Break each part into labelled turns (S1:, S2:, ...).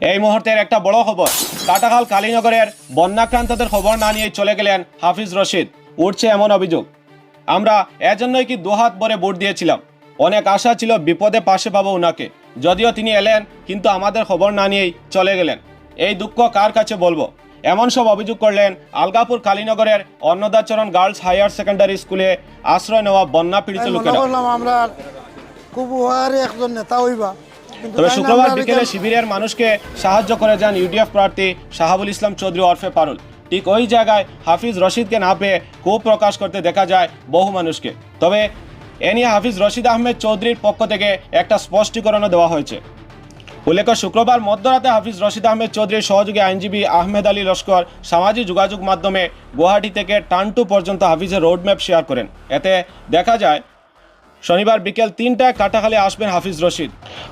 S1: এই মুহূর্তের একটা বড় খবর। কাটাখাল কালীনগরের বন্যাক্রান্তদের খবর না নিয়ে চলে গেলেন হাফিজ রশিদ। উঠছে এমন অভিযোগ। আমরা এজন্যই কি দুহাত ভরে ভোট দিয়েছিলাম? অনেক আশা ছিল বিপদে পাশে পাবো ওনাকে যদিও তিনি এলেন কিন্তু আমাদের খবর না নিয়েই চলে গেলেন। এই দুঃখ কার কাছে বলব? এমন সব অভিযোগ করলেন আলগাপুর কালীনগরের অন্নদাচরণ গার্লস হায়ার সেকেন্ডারি স্কুলে আশ্রয় নেওয়া বন্যা পীড়িত লোকেরা।
S2: আমরা খুব একজন নেতা হইবা।
S1: তবে শুক্রবার বিকেলে শিবিরের মানুষকে সাহায্য করে যান ইউডিএফ প্রার্থী শাহাবুল ইসলাম চৌধুরী ওরফে পারুল। ঠিক ওই জায়গায় হাফিজ রশিদকে না পেয়ে ক্ষোভ প্রকাশ করতে দেখা যায় বহু মানুষকে। তবে এ নিয়ে হাফিজ রশিদ আহমেদ চৌধুরীর পক্ষ থেকে একটা স্পষ্টীকরণও দেওয়া হয়েছে। উল্লেখ্য শুক্রবার মধ্যরাতে হাফিজ রশিদ আহমেদ চৌধুরীর সহযোগী আইনজীবী আহমেদ আলী লস্কর সামাজিক যোগাযোগ মাধ্যমে গুয়াহাটি থেকে টান্টু পর্যন্ত হাফিজের রোডম্যাপ শেয়ার করেন। এতে দেখা যায় শনিবার বিকেল তিনটায় কাটাখালে আসবেন হাফিজ রশিদ।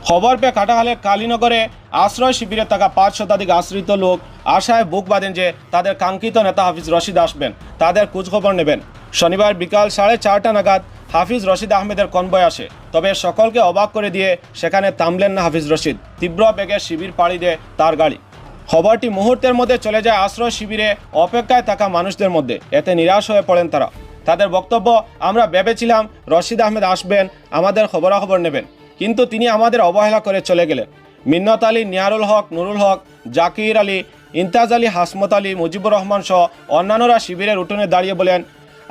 S1: খবর পেয়ে কাটাখালে কালীনগরে আশ্রয় শিবিরে থাকা পাঁচ শতাধিক আশ্রিত লোক আশায় বুক বাঁধেন যে তাদের কাঙ্ক্ষিত নেতা হাফিজ রশিদ আসবেন, তাদের খোঁজখবর নেবেন। শনিবার বিকাল সাড়ে চারটা নাগাদ হাফিজ রশিদ আহমেদের কনবয় আসে। তবে সকলকে অবাক করে দিয়ে সেখানে থামলেন না হাফিজ রশিদ। তীব্র বেগে শিবির পাড়ি দেয় তার গাড়ি। খবরটি মুহূর্তের মধ্যে চলে যায় আশ্রয় শিবিরে অপেক্ষায় থাকা মানুষদের মধ্যে। এতে নিরাশ হয়ে পড়েন তারা। তাদের বক্তব্য আমরা ভেবেছিলাম রশিদ আহমেদ আসবেন, আমাদের খবরাখবর নেবেন। কিন্তু তিনি আমাদের অবহেলা করে চলে গেলেন। মিন্নত আলী, নিয়ারুল হক, নুরুল হক, জাকির আলী ইন্তাজ আলী, হাসমত আলী, মুজিবুর রহমান সহ অন্যান্যরা শিবিরের উঠোনে দাঁড়িয়ে বলেন,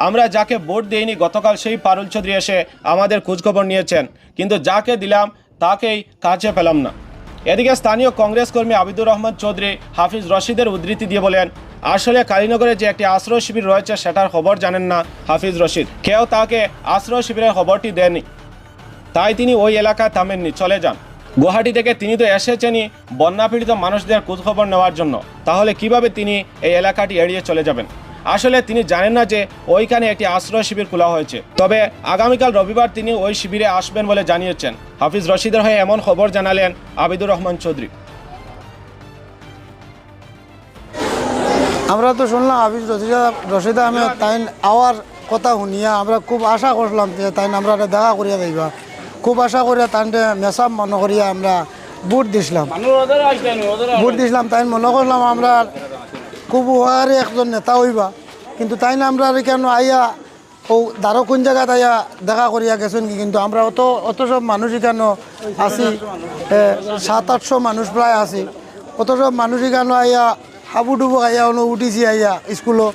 S1: আমরা যাকে ভোট দিইনি গতকাল সেই পারুল চৌধুরী এসে আমাদের খোঁজখবর নিয়েছেন। কিন্তু যাকে দিলাম তাকেই কাছে পেলাম না। এদিকে স্থানীয় কংগ্রেস কর্মী আবিদুর রহমান চৌধুরী হাফিজ রশিদের উদ্ধৃতি দিয়ে বলেন আসলে কালীনগরে যে একটি আশ্রয় শিবির রয়েছে, সেটার খবর জানেন না হাফিজ রশিদ। কেউ তাকে আশ্রয় শিবিরের খবরটি দেননি। তাই তিনি ওই এলাকায় থামেননি। চলে যান। গুয়াহাটি থেকে তিনি তো এসেছেনই বন্যাপীড়িত মানুষদের খোঁজখবর নেওয়ার জন্য। তাহলে কীভাবে তিনি এই এলাকাটি এড়িয়ে চলে যাবেন? আসলে তিনি জানেন না যে ওইখানে একটি আশ্রয় শিবির খোলা হয়েছে। তবে আগামীকাল রবিবার তিনি ওই শিবিরে আসবেন বলে জানিয়েছেন। হাফিজ রশিদের হয়ে এমন খবর জানালেন আবিদুর রহমান চৌধুরী।
S2: আমরা তো শুনলাম হাফিজ রশিদা রশিদা আমি তাই আওয়ার কথা শুনিয়া আমরা খুব আশা করলাম যে তাই আমরা দেখা করিয়া যাইবা। খুব আশা করিয়া তাই মেসাব মনে করিয়া আমরা বুট দিছিলাম। বুট দিছিলাম তাই মনে করলাম আমরা খুব উপহারে একজন নেতা হইবা। কিন্তু তাই আমরা কেন আইয়া ও দারো কোন জায়গাত আইয়া দেখা করিয়া গেছেন কি? কিন্তু আমরা অত অত সব মানুষ কেন আছি? সাত আটশো মানুষ প্রায় আছি। অত সব মানুষ কেন আইয়া হাবু ডুবু আইয়া ono উঠিছি আইয়া স্কুলও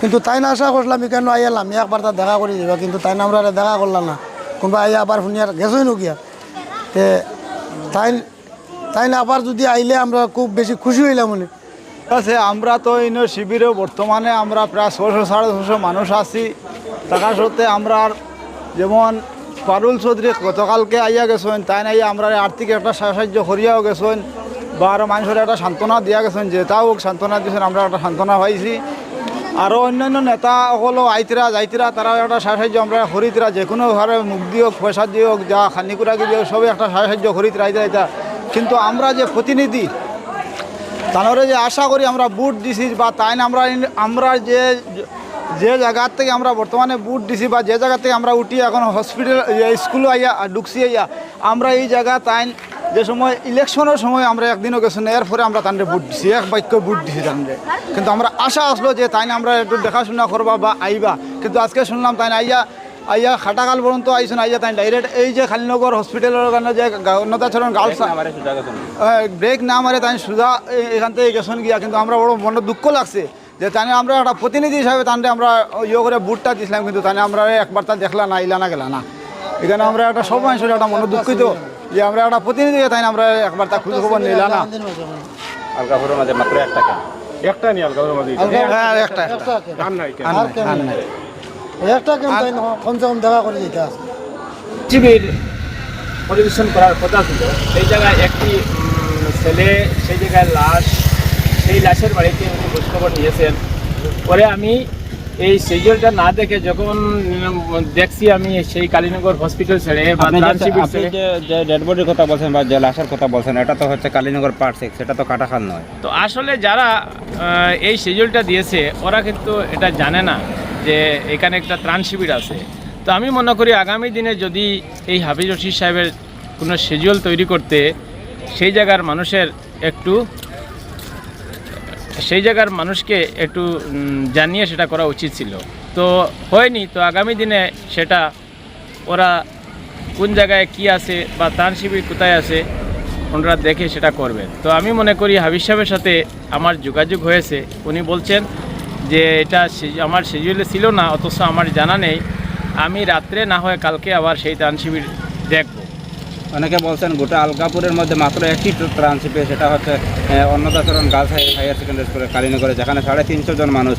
S2: কিন্তু তাই না আশা করলাম কেন আইয়ালাম। একবার তার দেখা করে যাবা কিন্তু তাই না আমরা দেখা করলাম না। কোনবা আইয়া আবার শুনিয়ার গেছই নো গিয়া তে তাই তাই না আবার যদি আইলে আমরা খুব বেশি খুশি হইলাম মনে
S3: আছে, আমরা তো এই শিবিরে বর্তমানে আমরা প্রায় ছশো সাড়ে ছশো মানুষ আছি। থাকা সত্ত্বে আমরা যেমন পারুল চৌধুরী গতকালকে আইয়া গেছেন তাই না আমরা আর্থিক একটা সাহায্য করিয়াও গেছেন। বা আরও মানুষের একটা সান্ত্বনা দিয়া গেছেন যেটাও সান্ত্বনা দিয়েছেন, আমরা একটা সান্ত্বনা পাইছি। আরও অন্যান্য নেতা সকলও আইতরা যাইতরা তারা একটা সাহায্য, আমরা হরিতরা, যে কোনো ঘরে মুখ দিয়ক পয়সা দিয়ে হোক যা খানিকুরা দিয়ক সবে একটা সাহায্য খরিদরা আইতা কিন্তু আমরা যে প্রতিনিধি, তাহলে যে আশা করি আমরা বুট দিছি বা তাই আমরা আমরা যে যে জায়গার থেকে আমরা বর্তমানে বুট দিছি বা যে জায়গা থেকে আমরা উঠি এখন হসপিটাল স্কুলে আইয়া, ঢুকছি আইয়া, আমরা এই জায়গা তাই যে সময় ইলেকশনের সময় আমরা একদিনও গেছি না এরপরে আমরা তানরে বুট দিছি, এক বাক্য বুট দিছি তানরে। কিন্তু আমরা আশা আসলো যে তাই আমরা একটু দেখাশোনা করবা বা আইবা। কিন্তু আজকে শুনলাম তাই আইয়া আইয়া খাটাকাল পর্যন্ত আইসুন আইয়া তাই ডাইরেক্ট এই যে খালিনগর হসপিটালের কারণে যে অন্নদাচরণ গার্লস ব্রেক না মারে তাই সুজা এখান থেকে গেছেন গিয়া। কিন্তু আমরা বড় মনে দুঃখ লাগছে যে তাই আমরা একটা প্রতিনিধি হিসাবে তাহলে আমরা ইয়ে করে বুটটা দিছিলাম, কিন্তু তাই আমরা একবার তা দেখলা না ইলা না না। এখানে আমরা একটা সব মানুষের একটা মনে দুঃখিত যে আমরা একটা প্রতিনিধি তাই আমরা একবার তা খোঁজ খবর নিলা না?
S1: আলগাপুরের মাঝে মাত্র একটা কেন? একটা নিয়ে আলগাপুরের মাঝে।
S3: হ্যাঁ একটা একটা
S1: আর নাই কেন?
S2: আর কেন একটা কেন তাই না? কমসে কম দেখা করে যেতে আছে।
S4: শিবির পরিবেশন করার কথা ছিল। সেই জায়গায় একটি ছেলে সেই জায়গায় লাশ সেই লাশের বাড়িতে উনি খোঁজখবর নিয়েছেন। পরে আমি এই সিজলটা না দেখে যখন দেখছি আমি সেই কালীনগর হসপিটাল ছেড়ে
S5: আপনি যে ডেড বডির কথা বলছেন বা যে লাশের কথা বলছেন এটা তো হচ্ছে কালীনগর পার্ট সিক্স সেটা তো কাটাখাল নয়।
S4: তো আসলে যারা এই শিডিউলটা দিয়েছে ওরা কিন্তু এটা জানে না যে এখানে একটা ত্রাণ শিবির আছে। তো আমি মনে করি আগামী দিনে যদি এই হাফিজ রশিদ সাহেবের কোনো শিডিউল তৈরি করতে সেই জায়গার মানুষের একটু সেই জায়গার মানুষকে একটু জানিয়ে সেটা করা উচিত ছিল। তো হয়নি, তো আগামী দিনে সেটা ওরা কোন জায়গায় কি আছে বা ত্রাণ শিবির কোথায় আছে, ওনারা দেখে সেটা করবেন তো আমি মনে করি হাবিজ সাহেবের সাথে আমার যোগাযোগ হয়েছে। উনি বলছেন যে এটা আমার শিডিউলে ছিল না, অথচ আমার জানা নেই। আমি রাত্রে না হয় কালকে আবার সেই ত্রাণ শিবির দেখব।
S5: অনেকে বলছেন গোটা আলগাপুরের মধ্যে মাত্র একটি ট্রান্সিপে সেটা হচ্ছে অন্নদাচরণ গার্লস হায়ার সেকেন্ডারি স্কুলে কালীনগরে, যেখানে সাড়ে তিনশো জন মানুষ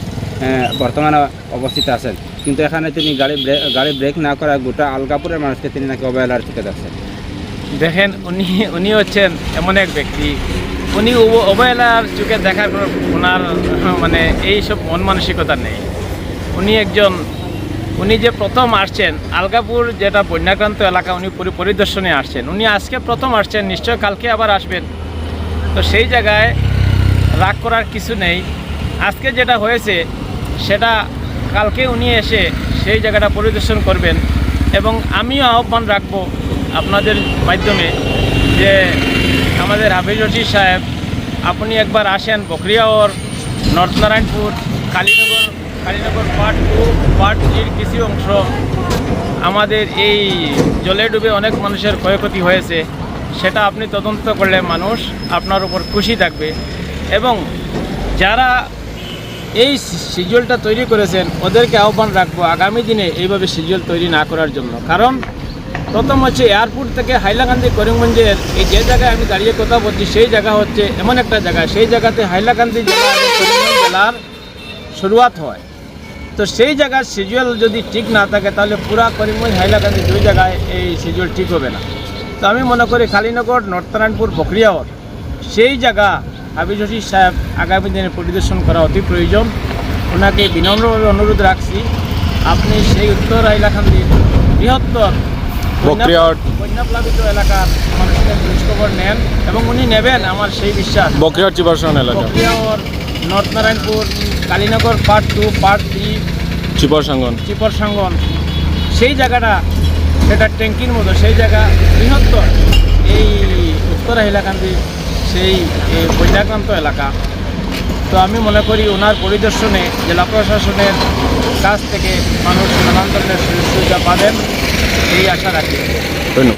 S5: বর্তমানে অবস্থিত আছেন। কিন্তু এখানে তিনি গাড়ি গাড়ি ব্রেক না করা গোটা আলগাপুরের মানুষকে তিনি নাকি অবহেলার চোখে দেখছেন
S4: দেখেন, উনি উনি হচ্ছেন এমন এক ব্যক্তি। উনি অবহেলার চোখে দেখার ওনার মানে এই সব মন মানসিকতা নেই। উনি একজন উনি যে প্রথম আসছেন, আলগাপুর যেটা বন্যাক্রান্ত এলাকা, উনি পরি- পরিদর্শনে আসছেন। উনি আজকে প্রথম আসছেন, নিশ্চয় কালকে আবার আসবেন। তো সেই জায়গায় রাগ করার কিছু নেই। আজকে যেটা হয়েছে, সেটা কালকে উনি এসে সেই জায়গাটা পরিদর্শন করবেন এবং আমিও আহ্বান রাখব আপনাদের মাধ্যমে যে আমাদের হাফিজ রশিদ সাহেব, আপনি একবার আসেন বকরিয়াওর north Narayanpur Kalinagar Kalinagar part two part থ্রির কিছু অংশ। আমাদের এই জলে ডুবে অনেক মানুষের ক্ষয়ক্ষতি হয়েছে। সেটা আপনি তদন্ত করলে মানুষ আপনার উপর খুশি থাকবে। এবং যারা এই শিডিউলটা তৈরি করেছেন, ওদেরকে আহ্বান রাখব আগামী দিনে এইভাবে শিডিউল তৈরি না করার জন্য। কারণ প্রথম হচ্ছে এয়ারপোর্ট থেকে হাইলাকান্দি, করিমগঞ্জের এই যে জায়গায় আমি দাঁড়িয়ে কথা বলছি, সেই জায়গা হচ্ছে এমন একটা জায়গা। সেই জায়গাতে হাইলাকান্দি জেলা করিমগঞ্জ জেলার শুরুয়াত হয়। তো সেই জায়গার শিডিউল যদি ঠিক না থাকে, তাহলে পুরা করিমগঞ্জ হাইলাকান্দি দুই জায়গায় এই শিডিউল ঠিক হবে না। তো আমি মনে করি কালীনগর নর্থনারায়ণপুর বকরিয়াওর সেই জায়গা হাবিজ রশিদ সাহেব আগামী দিনে পরিদর্শন করা অতি প্রয়োজন। ওনাকে বিনম্রভাবে অনুরোধ রাখছি, আপনি সেই উত্তর হাইলাকান্দির বৃহত্তর
S1: বকরিয়াওর-
S4: বন্যাপ্লাবিত এলাকার মানুষের খোঁজখবর নেন এবং উনি নেবেন আমার সেই বিশ্বাস।
S1: বকরিয়ার চিবাসন এলাকা।
S4: বকরিয়াওর north Narayanpur Kalinagar part two part three
S1: চিপর সাঙ্গন
S4: চিপর সাঙ্গন সেই জায়গাটা সেটা ট্যাঙ্কির মতো সেই জায়গা বৃহত্তর। এই উত্তর হাইলাকান্দি সেই বন্যাক্রান্ত এলাকা। তো আমি মনে করি ওনার পরিদর্শনে জেলা প্রশাসনের কাছ থেকে মানুষ নানান ধরনের সুযোগ সুবিধা পাবেন এই আশা রাখি
S1: ধন্যবাদ